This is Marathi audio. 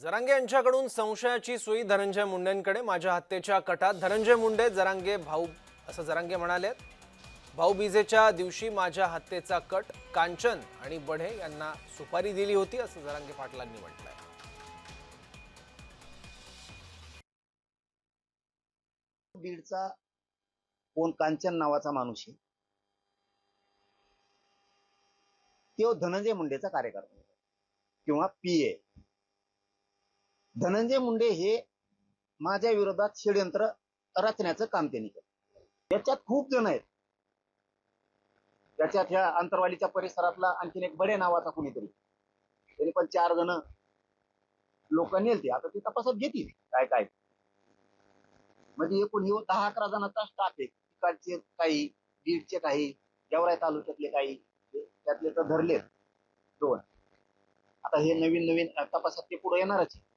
जरांगे यांच्याकडून संशयाची सुई धनंजय मुंडेंकडे माझ्या हत्येच्या कटात. धनंजय मुंडे जरांगे भाऊ असं जरांगे म्हणाले भाऊबीजेच्या दिवशी माझ्या हत्येचा कट कांचन आणि बढे यांना सुपारी दिली होती असं जरांगे पाटलांनी म्हटलंय. बीडचा कोण कांचन नावाचा माणूस आहे. तो धनंजय मुंडेचा कार्यकर्ता किंवा पी ए. धनंजय मुंडे हे माझ्या विरोधात षडयंत्र रचण्याचं काम त्यांनी केलं. याच्यात खूप जण आहेत. त्याच्यात ह्या अंतरवालीच्या परिसरातला आणखीन एक बडे नावाचा कुणीतरी. त्यांनी पण चार जण लोक नेलते. आता ती तपासात घेतील काय काय. म्हणजे एकूण हे दहा अकरा जणांचा स्टाफ आहे. तिकडचे काही बीडचे काही गेवराई तालुक्यातले काही त्यातले तर धरलेत दोन. आता हे नवीन नवीन तपासात ते पुढे येणारच आहे.